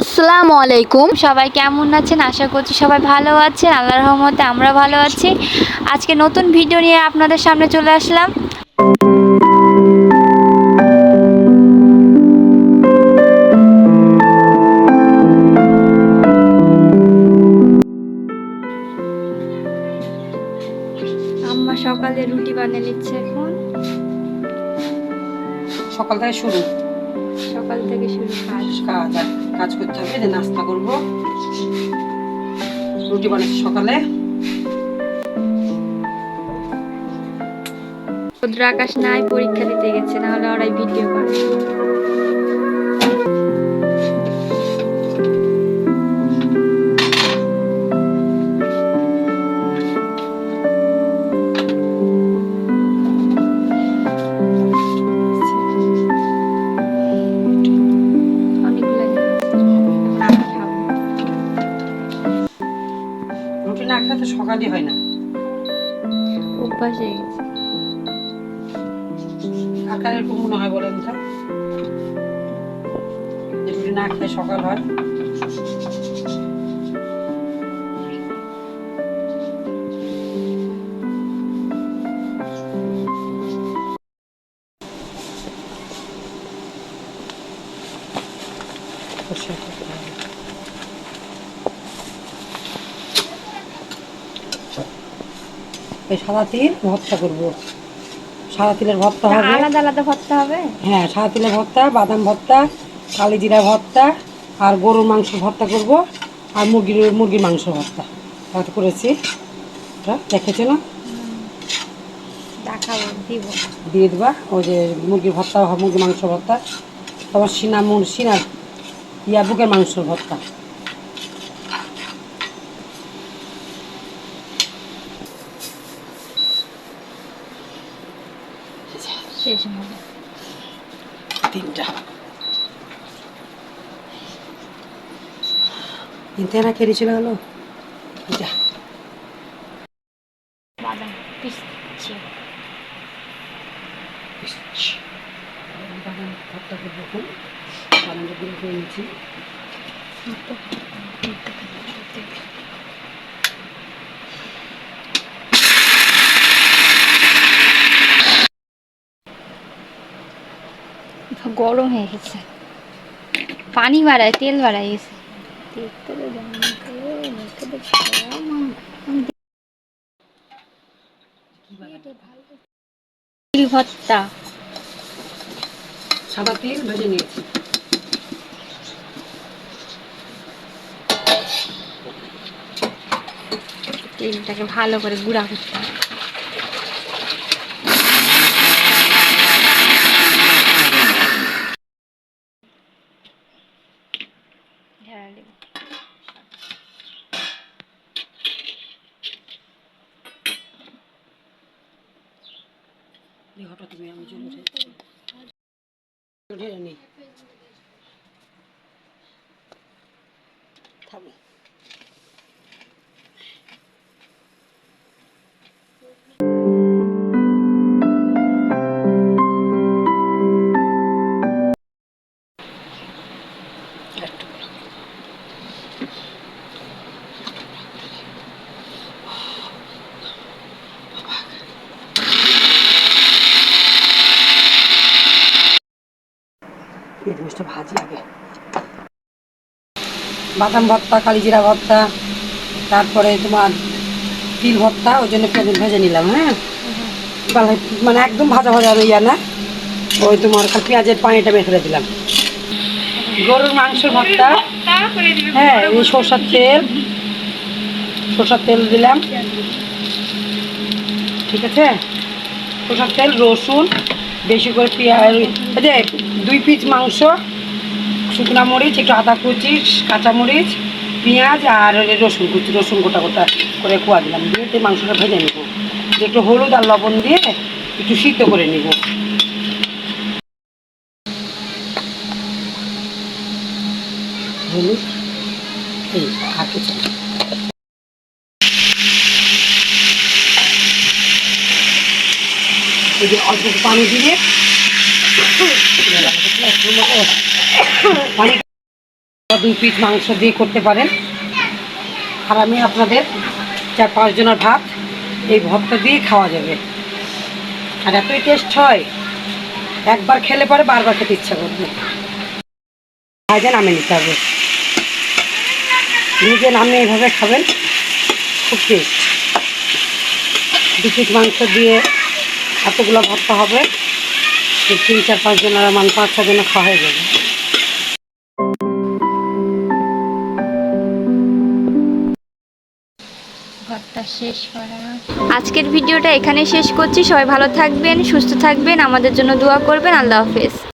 আসসালামু আলাইকুম। সবাই কেমন আছেন? আশা করছি সবাই ভালো আছেন। আল্লাহর রহমতে আমরা ভালো আছি। আজকে নতুন ভিডিও নিয়ে আপনাদের সামনে চলে আসলাম। আম্মা সকালে রুটি বানিয়ে নিচ্ছে এখন। সকাল থেকে শুরু। সকাল থেকে শুরু কাজ। কাজ কাজ করতে হবে যে নাস্তা করব। রুটি বানাচ্ছি সকালে। রুদ্র আকাশ নাই, পরীক্ষা দিতে গেছে না হলে ওরাই ভিডিও করে রুটি না খেলে তো সকালই হয় না। অভ্যাস হয়ে গেছে। এরকম মনে হয় বলেন তো? রুটি না খেলে সকাল হয়। পরিষ্কার করতে এই সাদা তিল ভর্তা করব। সাদা তিলের ভর্তা হবে। আলাদা আলাদা ভর্তা হবে? হ্যাঁ সাদা তিলের ভর্তা বাদাম ভর্তা কালি জিরা ভর্তা আর গরুর মাংস ভর্তা করব আর মুরগির মুরগির মাংস ভর্তা। ভর্তা করেছি। দেখেছ না? দিয়ে দেবা। ওই যে মুরগির ভর্তা মুরগির মাংস ভর্তা তারপর সিনা মুর সিনার ইয়া বুকের মাংস ভর্তা। শেষ হবে তিনটা না খেয়ে চলে গেলো যা বাদাম পিসছি বাদাম ভর্তা করব এখন বাদামটা গুঁড়ো করে নিচ্ছি গরম হয়ে গেছে। পানি বাড়ায় তেল বাড়ায় গেছে। দেখতে তিল ভর্তা। সাদা তিল ভেজে নিয়েছি। তেলটাকে ভালো করে গুঁড়া করতে হবে। ঢেলে দেব। দিয়ে হঠাৎ তুমি আমি চলে উঠে ঢেলে জিনিসটা ভাজি আগে। বাদাম ভর্তা, কালিজিরা ভর্তা, তারপরে তোমার তিল ভর্তা ওই জন্য পেঁয়াজ ভেজে নিলাম হ্যাঁ? মানে একদম ভাজা ভাজা ইয়া না। ওই তোমার পেঁয়াজের পানিটা করে দিলাম। গরুর মাংস ভর্তা হ্যাঁ এই সরষার তেল সরষার তেল দিলাম। ঠিক আছে? সরষার তেল, রসুন বেশি করে পেঁয়াজ যে দুই পিস মাংস, শুকনা মরিচ, একটু আদা কুচি, কাঁচা মরিচ, পেঁয়াজ আর রসুন কুচি, রসুন গোটা গোটা করে কুয়া দিলাম। দিয়ে দিয়ে মাংসটা ভেজে নেব। একটু হলুদ আর লবণ দিয়ে একটু সিদ্ধ করে নেব। হলুদ? এই, আর কিছু এই যে অল্প পানি দিয়ে পানি দুই পিস মাংস দিয়ে করতে পারেন। আর আমি আপনাদের চার পাঁচজনের ভাত এই ভর্তা দিয়ে খাওয়া যাবে। আর এতই টেস্ট হয়, একবার খেলে পরে বারবার খেতে ইচ্ছা করবে। ভাজে নামে নিতে হবে। নিজে নামে এইভাবে খাবেন, খুব টেস্ট দু মাংস দিয়ে এতগুলো ভর্তা হবে তিন চার পাঁচ আর মান পাঁচ ছজন খাওয়া হয়ে যাবে। আজকের ভিডিওটা এখানে শেষ করছি। সবাই ভালো থাকবেন সুস্থ থাকবেন। আমাদের জন্য দোয়া করবেন। আল্লাহ হাফেজ।